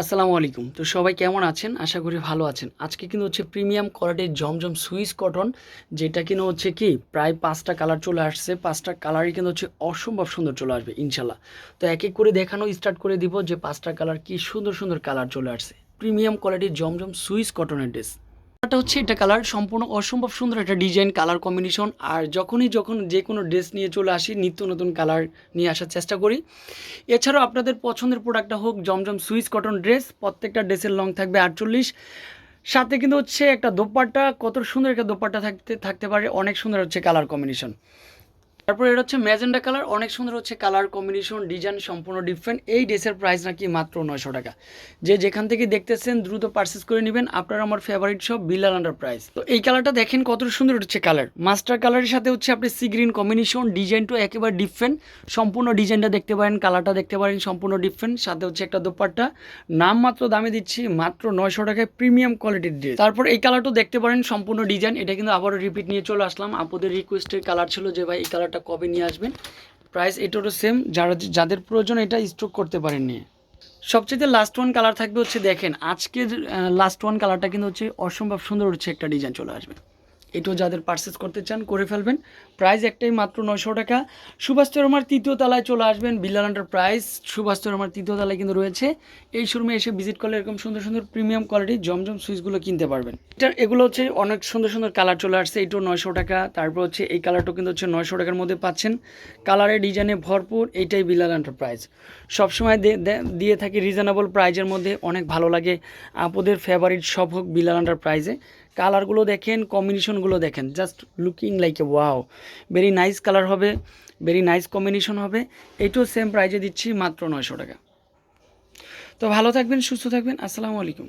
আসসালামু আলাইকুম। তো সবাই কেমন আছেন? আশা করি ভালো আছেন। আজকে কিন্তু হচ্ছে প্রিমিয়াম কোয়ালিটির জমজম সুইস কটন, যেটা কিনা হচ্ছে কি, প্রায় পাঁচটা কালার চলে আসছে। পাঁচটা কালারই কিন্তু হচ্ছে অসম্ভব সুন্দর চলে আসবে, ইনশাল্লাহ। তো এক এক করে দেখানো স্টার্ট করে দিব যে পাঁচটা কালার কি সুন্দর সুন্দর কালার চলে আসছে। প্রিমিয়াম কোয়ালিটির জমজম সুইস কটনের ড্রেস এটা হচ্ছে এটা কালার সম্পূর্ণ অসম্ভব সুন্দর একটা ডিজাইন কালার কম্বিনেশন আর যখনই যখন যে কোনো ড্রেস নিয়ে চলে আসি, নিত্য নতুন কালার নিয়ে আসার চেষ্টা করি। এছাড়াও আপনাদের পছন্দের প্রোডাক্টটা হোক, জমজম সুইচ কটন ড্রেস প্রত্যেকটা ড্রেসের লং থাকবে আটচল্লিশ। সাথে কিন্তু হচ্ছে একটা দোপাট্টা, কত সুন্দর একটা দোপাট্টা থাকতে থাকতে পারে, অনেক সুন্দর হচ্ছে কালার কম্বিনেশন তারপর এটা হচ্ছে ম্যাজেন্ডা কালার, অনেক সুন্দর হচ্ছে কালার কম্বিনেশন, ডিজাইন সম্পূর্ণ ডিফারেন্ট। এই ড্রেসের প্রাইস নাকি মাত্র নয়শো টাকা। যে যেখান থেকে দেখতেছেন দ্রুত পারচেস করে নেবেন। আপনার আমার ফেভারিট সব বিলাল আন্ডার প্রাইস তো এই কালারটা দেখেন কত সুন্দর হচ্ছে কালার মাস্টার কালারের সাথে হচ্ছে আপনি সি গ্রিন কম্বিনেশন ডিজাইনটা একেবারে ডিফারেন্ট সম্পূর্ণ ডিজাইনটা দেখতে পারেন কালারটা দেখতে পারেন, সম্পূর্ণ ডিফারেন্ট সাথে হচ্ছে একটা দোপাট্টা। নাম মাত্র দামে দিচ্ছি মাত্র নয়শো টাকায় প্রিমিয়াম কোয়ালিটির ড্রেস তারপর এই কালারটাও দেখতে পারেন, সম্পূর্ণ ডিজাইন এটা কিন্তু আবারও রিপিট নিয়ে চলে আসলাম। আপনাদের রিকোয়েস্টের কালার ছিল যে, ভাই, এই কালারটা কবে নিয়ে আসবেন? প্রাইস এটারও সেম যারা, যাদের প্রয়োজন এটা স্টক করতে পারেন নিয়ে সবচেয়ে লাস্ট ওয়ান কালার থাকবে হচ্ছে দেখেন, আজকের লাস্ট ওয়ান কালারটা কিন্তু হচ্ছে অসম্ভব সুন্দর হচ্ছে একটা ডিজাইন চলে আসবে। এটাও যাদের পারচেস করতে চান করে ফেলবেন। প্রাইস একটাই মাত্র নয়শো টাকা। সুভাষ চরমার তৃতীয় তলায় চলে আসবেন বিল্লালান্ডার প্রাইস সুভাষ চরমার তৃতীয় তলায় কিন্তু রয়েছে। এই শোরুমে এসে ভিজিট করলে এরকম সুন্দর সুন্দর প্রিমিয়াম কোয়ালিটির জমজম সুইচগুলো কিনতে পারবেন। এটা এগুলো হচ্ছে অনেক সুন্দর সুন্দর কালার চলে আসছে। এটাও নয়শো টাকা। তারপর হচ্ছে এই কালারটাও কিন্তু হচ্ছে নয়শো টাকার মধ্যে পাচ্ছেন। কালারের ডিজাইনে ভরপুর। এইটাই বিলাল এন্টারপ্রাইজ সবসময় দিয়ে থাকি রিজনেবল প্রাইজের মধ্যে। অনেক ভালো লাগে। আপদের ফেভারিট সব হোক বিলাল এন্টারপ্রাইজে কালারগুলো দেখেন কম্বিনেশনগুলো দেখেন। Just looking like a wow very nice colour হবে ভেরি নাইস কম্বিনেশন হবে। এইটাও সেম প্রাইজে দিচ্ছি মাত্র নয়শো টাকা। তো ভালো থাকবেন, সুস্থ থাকবেন। আসসালামু আলাইকুম।